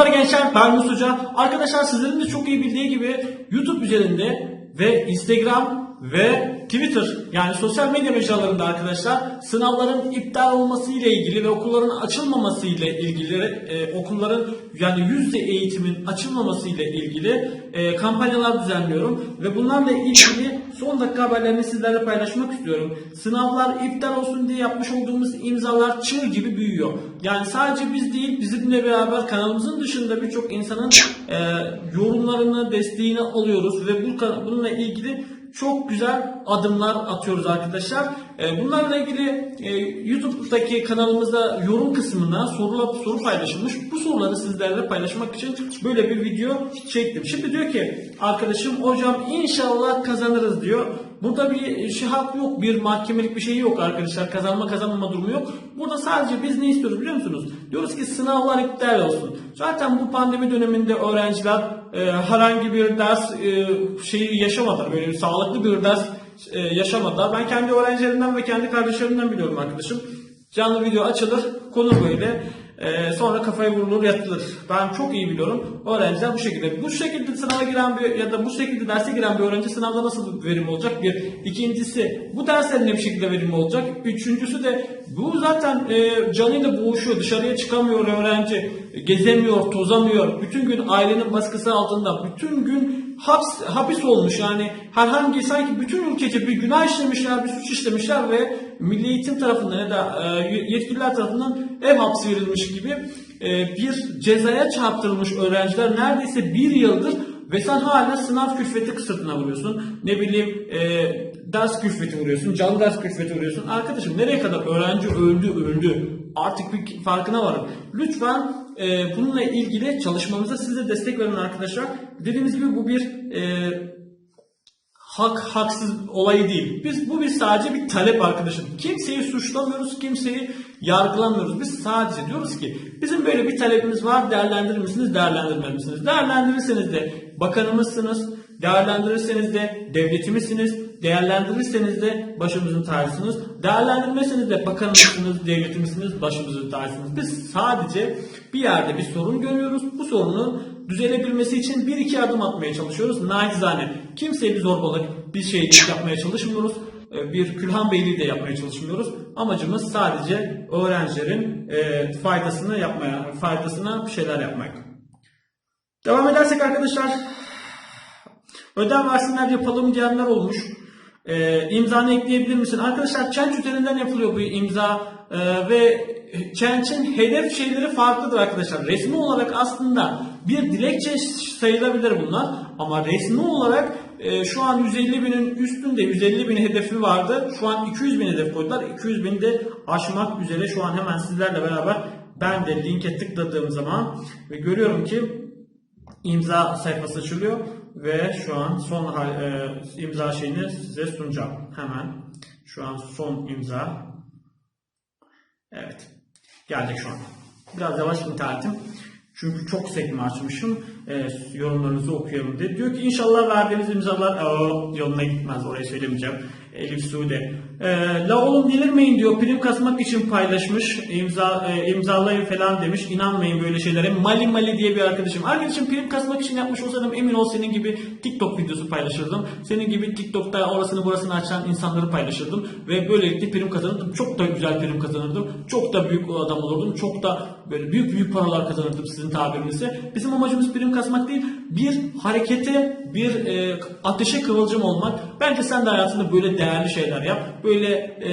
Merhabalar gençler ben Hoca. Arkadaşlar sizlerin de çok iyi bildiği gibi YouTube üzerinde ve Instagram ve Twitter yani sosyal medya mecralarında arkadaşlar sınavların iptal olması ile ilgili ve okulların açılmaması ile ilgili e, okulların yani yüzde eğitimin açılmaması ile ilgili e, kampanyalar düzenliyorum ve bunlarla ilgili son dakika haberlerini sizlerle paylaşmak istiyorum. Sınavlar iptal olsun diye yapmış olduğumuz imzalar çığ gibi büyüyor. Yani sadece biz değil bizimle beraber kanalımızın dışında birçok insanın e, yorumlarını, desteğini alıyoruz ve bu, bununla ilgili çok güzel adımlar atıyoruz arkadaşlar. Ee, Bunlarla ilgili e, YouTube'daki kanalımızda yorum kısmına soru, soru paylaşılmış. Bu soruları sizlerle paylaşmak için böyle bir video çektim. Şimdi diyor ki arkadaşım hocam inşallah kazanırız diyor. Burada bir şihat yok, bir mahkemelik bir şey yok arkadaşlar. Kazanma kazanmama durumu yok. Burada sadece biz ne istiyoruz biliyor musunuz? Diyoruz ki sınavlar iptal olsun. Zaten bu pandemi döneminde öğrenciler e, herhangi bir ders e, şeyi yaşamadılar. Böyle bir sağlıklı bir ders e, yaşamadılar. Ben kendi öğrencilerimden ve kendi kardeşlerimden biliyorum arkadaşım. Canlı video açılır, konu böyle. Ee, sonra kafaya vurulur yatılır. Ben çok iyi biliyorum. Öğrenciler bu şekilde. Bu şekilde sınava giren bir ya da bu şekilde derse giren bir öğrenci sınavda nasıl verim olacak? Bir. İkincisi bu derslerin ne bir şekilde verim olacak? Üçüncüsü de bu zaten e, canıyla boğuşuyor. Dışarıya çıkamıyor öğrenci. Gezemiyor, tozamıyor. Bütün gün ailenin baskısı altında. Bütün gün haps, hapis olmuş. Yani herhangi sanki bütün ülkece bir günah işlemişler, bir suç işlemişler ve Milli Eğitim tarafından ya da e, yetkililer tarafından ev hapsi verilmiş gibi e, bir cezaya çarptırılmış öğrenciler neredeyse bir yıldır ve sen hala sınav külfeti kısıtına vuruyorsun. Ne bileyim e, ders külfeti vuruyorsun, canlı ders külfeti vuruyorsun. Arkadaşım nereye kadar öğrenci öldü öldü. Artık bir farkına varın. Lütfen e, bununla ilgili çalışmamıza siz de destek verin arkadaşlar. Dediğimiz gibi bu bir e, hak haksız olayı değil. Biz bu bir sadece bir talep arkadaşım. Kimseyi suçlamıyoruz, kimseyi yargılamıyoruz. Biz sadece diyoruz ki bizim böyle bir talebimiz var. Değerlendirir misiniz, değerlendirmez misiniz? Değerlendirirseniz de bakanımızsınız, değerlendirirseniz de devletimizsiniz, değerlendirirseniz de başımızın tacısınız. Değerlendirmezseniz de bakanımızsınız, devletimizsiniz, başımızın tacısınız. Biz sadece bir yerde bir sorun görüyoruz. Bu sorunu düzelebilmesi için bir iki adım atmaya çalışıyoruz. Nacizane kimseye bir zorbalık, bir şey yapmaya çalışmıyoruz. Ee, Bir külhan beyliği de yapmaya çalışmıyoruz. Amacımız sadece öğrencilerin e, faydasını yapmaya, faydasına bir şeyler yapmak. Devam edersek arkadaşlar ödev versinler yapalım diyenler olmuş. Ee, imzanı ekleyebilir misin? Arkadaşlar Change üzerinden yapılıyor bu imza Ee, ve Change'in hedef şeyleri farklıdır arkadaşlar. Resmi olarak aslında bir dilekçe sayılabilir bunlar ama resmi olarak e, şu an 150 binin üstünde 150 bin hedefi vardı. Şu an 200 bin hedef koydular. 200 bini de aşmak üzere şu an hemen sizlerle beraber ben de linke tıkladığım zaman ve görüyorum ki imza sayfası açılıyor ve şu an son e, imza şeyini size sunacağım. Hemen şu an son imza. Evet. Gelecek şu an. Biraz yavaş internetim. Çünkü çok sekme açmışım. E, yorumlarınızı okuyalım diye. Diyor ki inşallah verdiğiniz imzalar Aa, yoluna gitmez. Orayı söylemeyeceğim. Elif Sude. E, la oğlum delirmeyin diyor. Prim kasmak için paylaşmış. İmza, e, imzalayın falan demiş. İnanmayın böyle şeylere. Mali Mali diye bir arkadaşım. Arkadaşım prim kasmak için yapmış olsaydım emin ol senin gibi TikTok videosu paylaşırdım. Senin gibi TikTok'ta orasını burasını açan insanları paylaşırdım. Ve böylelikle prim kazanırdım. Çok da güzel prim kazanırdım. Çok da büyük adam olurdum. Çok da böyle büyük büyük paralar kazanırdım sizin tabirinizle. Bizim amacımız prim kasmak değil. Bir harekete, bir e, ateşe kıvılcım olmak. Bence sen de hayatında böyle değerli şeyler yap. Böyle e,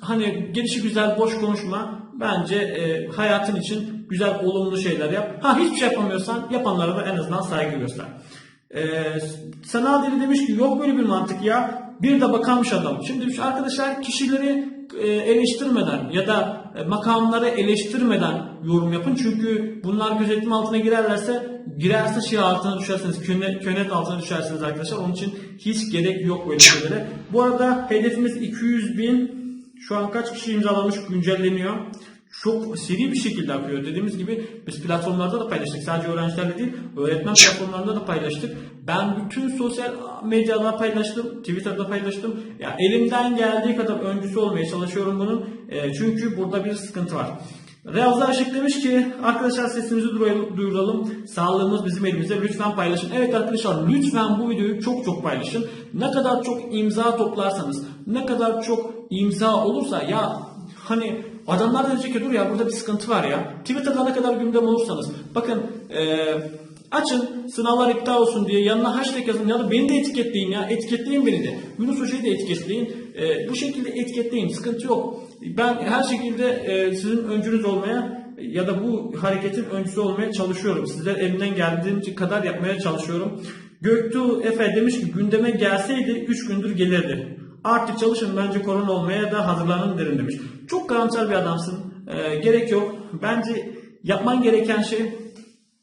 hani gelişi güzel boş konuşma. Bence e, hayatın için güzel olumlu şeyler yap. Ha hiçbir şey yapamıyorsan yapanlara da en azından saygı göster. E, sanal dili demiş ki yok böyle bir mantık ya. Bir de bakanmış adam. Şimdi arkadaşlar kişileri e, eleştirmeden ya da makamları eleştirmeden yorum yapın. Çünkü bunlar gözetim altına girerlerse girerse şey altına düşersiniz. Könet, könet altına düşersiniz arkadaşlar. Onun için hiç gerek yok böyle şeylere. Bu arada hedefimiz 200 bin. Şu an kaç kişi imzalamış güncelleniyor. Çok seri bir şekilde akıyor. Dediğimiz gibi biz platformlarda da paylaştık. Sadece öğrencilerle değil, öğretmen platformlarında da paylaştık. Ben bütün sosyal medyada paylaştım, Twitter'da paylaştım. Ya elimden geldiği kadar öncüsü olmaya çalışıyorum bunun. E, çünkü burada bir sıkıntı var. Revza Işık demiş ki arkadaşlar sesimizi duyuralım. Sağlığımız bizim elimizde. Lütfen paylaşın. Evet arkadaşlar lütfen bu videoyu çok çok paylaşın. Ne kadar çok imza toplarsanız, ne kadar çok imza olursa ya hani adamlar da diyecek ki dur ya burada bir sıkıntı var ya. Twitter'da ne kadar gündem olursanız. Bakın eee Açın sınavlar iptal olsun diye yanına hashtag yazın ya da beni de etiketleyin ya etiketleyin beni de. Yunus Hoca'yı da etiketleyin. Ee, bu şekilde etiketleyin sıkıntı yok. Ben her şekilde e, sizin öncünüz olmaya ya da bu hareketin öncüsü olmaya çalışıyorum. Sizler elimden geldiğince kadar yapmaya çalışıyorum. Göktuğ Efe demiş ki gündeme gelseydi 3 gündür gelirdi. Artık çalışın bence korona olmaya da hazırlanın derim demiş. Çok karamsar bir adamsın. Ee, gerek yok. Bence yapman gereken şey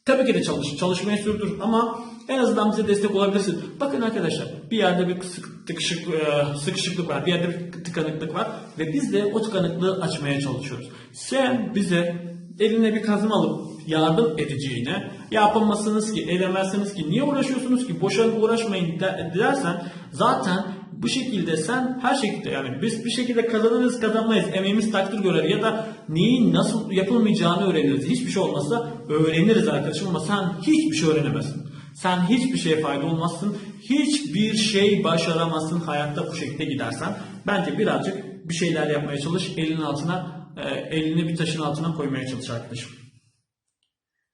Tabii ki de çalış, çalışmayı sürdür ama en azından bize destek olabilirsin. Bakın arkadaşlar bir yerde bir sıkışık, e, sıkışıklık var, bir yerde bir tıkanıklık var ve biz de o tıkanıklığı açmaya çalışıyoruz. Sen bize eline bir kazım alıp yardım edeceğine yapamazsınız ki, edemezsiniz ki, niye uğraşıyorsunuz ki, boşa uğraşmayın de- dersen zaten bu şekilde sen her şekilde yani biz bir şekilde kazanırız kazanmayız emeğimiz takdir görer ya da neyin nasıl yapılmayacağını öğreniriz. Hiçbir şey olmazsa öğreniriz arkadaşım ama sen hiçbir şey öğrenemezsin. Sen hiçbir şeye fayda olmazsın. Hiçbir şey başaramazsın hayatta bu şekilde gidersen. Bence birazcık bir şeyler yapmaya çalış. Elinin altına e, elini bir taşın altına koymaya çalış arkadaşım.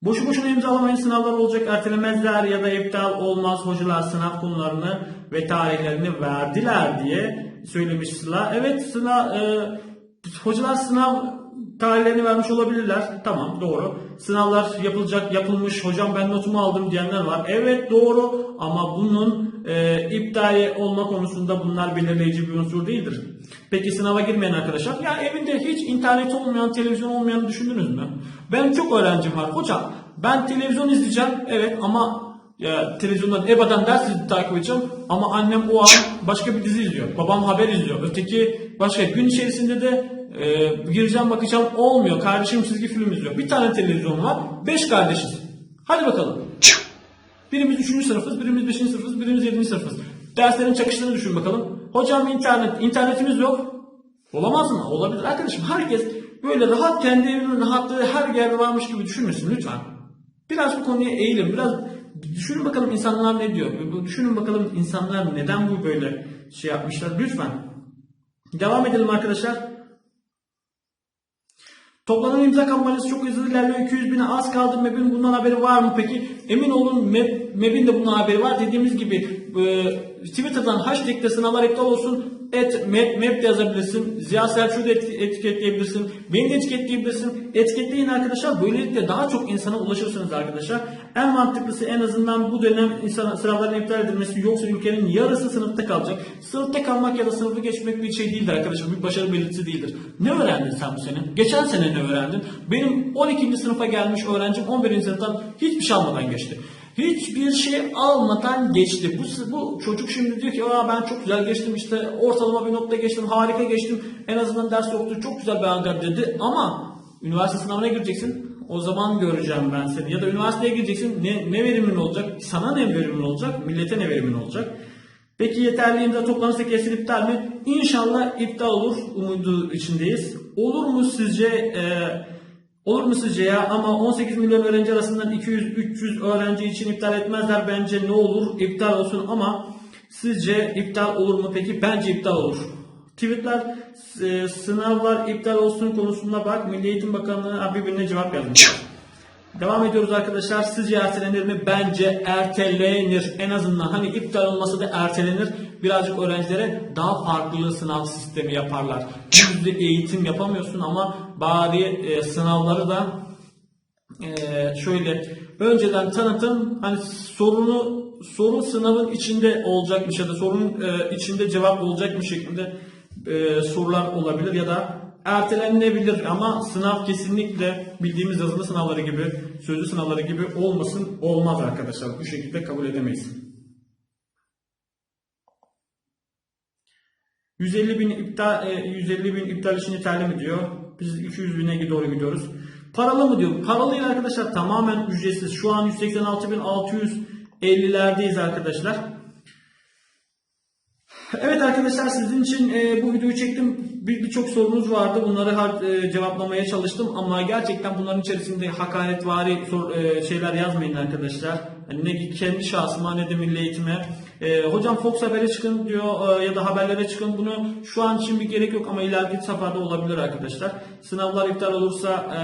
Boşu boşuna imzalamayın sınavlar olacak ertelemezler ya da iptal olmaz hocalar sınav konularını ve tarihlerini verdiler diye söylemiş. Evet Sıla e, hocalar sınav tarihlerini vermiş olabilirler. Tamam doğru. Sınavlar yapılacak yapılmış hocam ben notumu aldım diyenler var. Evet doğru ama bunun e, iptal olma konusunda bunlar belirleyici bir unsur değildir. Peki sınava girmeyen arkadaşlar ya evinde hiç internet olmayan televizyon olmayanı düşündünüz mü? Benim çok öğrencim var. Hocam ben televizyon izleyeceğim evet ama ya, televizyondan EBA'dan ders takip edeceğim ama annem o an başka bir dizi izliyor. Babam haber izliyor. Öteki başka gün içerisinde de e, gireceğim bakacağım olmuyor. Kardeşim çizgi film izliyor. Bir tane televizyon var. Beş kardeşiz. Hadi bakalım. Birimiz 3. sınıfız, birimiz 5. sınıfız, birimiz 7. sınıfız. Derslerin çakıştığını düşün bakalım. Hocam internet, internetimiz yok. Olamaz mı? Olabilir. Arkadaşım herkes böyle rahat kendi evinin rahatlığı her yerde varmış gibi düşünmesin lütfen. Biraz bu konuya eğilin. Biraz düşünün bakalım insanlar ne diyor. Düşünün bakalım insanlar neden bu böyle şey yapmışlar. Lütfen. Devam edelim arkadaşlar. Toplanan imza kampanyası çok hızlı ilerliyor. 200 bine az kaldı. MEB'in bundan haberi var mı peki? Emin olun MEB, MEB'in de bundan haberi var. Dediğimiz gibi e, Twitter'dan hashtag'te sınavlar iptal olsun. Et, MEB, MEB de yazabilirsin. Ziya Selçuk'u da et- etiketleyebilirsin. Beni de etiketleyebilirsin. Etiketleyin arkadaşlar. Böylelikle daha çok insana ulaşırsınız arkadaşlar. En mantıklısı en azından bu dönem insan, sınavların iptal edilmesi yoksa ülkenin yarısı sınıfta kalacak. Sınıfta kalmak ya da sınıfı geçmek bir şey değildir arkadaşlar. Bir başarı belirtisi değildir. Ne öğrendin sen bu sene? Geçen sene ne öğrendin? Benim 12. sınıfa gelmiş öğrencim 11. sınıftan hiçbir şey almadan geçti. Hiçbir şey almadan geçti. Bu, bu çocuk şimdi diyor ki Aa, ben çok güzel geçtim işte ortalama bir nokta geçtim harika geçtim en azından ders yoktu çok güzel bir anga dedi ama üniversite sınavına gireceksin o zaman göreceğim ben seni ya da üniversiteye gireceksin ne, ne verimin olacak sana ne verimin olacak millete ne verimin olacak Peki yeterli imza toplanırsa kesin iptal mi? İnşallah iptal olur umudu içindeyiz. Olur mu sizce e, olur mu sizce ya ama 18 milyon öğrenci arasından 200-300 öğrenci için iptal etmezler bence ne olur iptal olsun ama sizce iptal olur mu peki? Bence iptal olur. Tweetler e, sınavlar iptal olsun konusunda bak Milli Eğitim Bakanlığı birbirine cevap yazmış. Devam ediyoruz arkadaşlar. Sizce ertelenir mi? Bence ertelenir. En azından hani iptal olmasa da ertelenir. Birazcık öğrencilere daha farklı sınav sistemi yaparlar. Yüzde eğitim yapamıyorsun ama bari e, sınavları da e, şöyle önceden tanıtım hani sorunu soru sınavın içinde olacakmış ya da sorunun e, içinde cevap olacakmış şeklinde e, sorular olabilir ya da ertelenebilir ama sınav kesinlikle bildiğimiz yazılı sınavları gibi sözlü sınavları gibi olmasın olmaz arkadaşlar bu şekilde kabul edemeyiz. 150 bin iptal e, 150 bin iptal için yeterli mi diyor. Biz 200 bine doğru gidiyoruz. Paralı mı diyor. Paralı arkadaşlar tamamen ücretsiz. Şu an 186.650'lerdeyiz arkadaşlar. Evet arkadaşlar sizin için e, bu videoyu çektim. Bir- Birçok sorunuz vardı. Bunları har- e, cevaplamaya çalıştım ama gerçekten bunların içerisinde hakaretvari sor- e, şeyler yazmayın arkadaşlar. Yani ne kendi şahsıma ne de milli eğitime. E, hocam Fox Haber'e çıkın diyor e, ya da haberlere çıkın. Bunu şu an için bir gerek yok ama ileriki safhada olabilir arkadaşlar. Sınavlar iptal olursa e,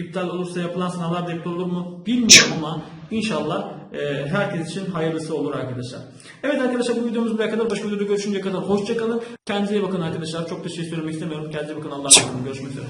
iptal olursa yapılan sınavlar da iptal olur mu bilmiyorum ama inşallah e, herkes için hayırlısı olur arkadaşlar. Evet arkadaşlar bu videomuz buraya kadar. Başka videoda görüşünceye kadar hoşçakalın. Kendinize iyi bakın arkadaşlar. Çok da şey söylemek istemiyorum. Kendinize bakın. Allah'a emanet. Görüşmek üzere.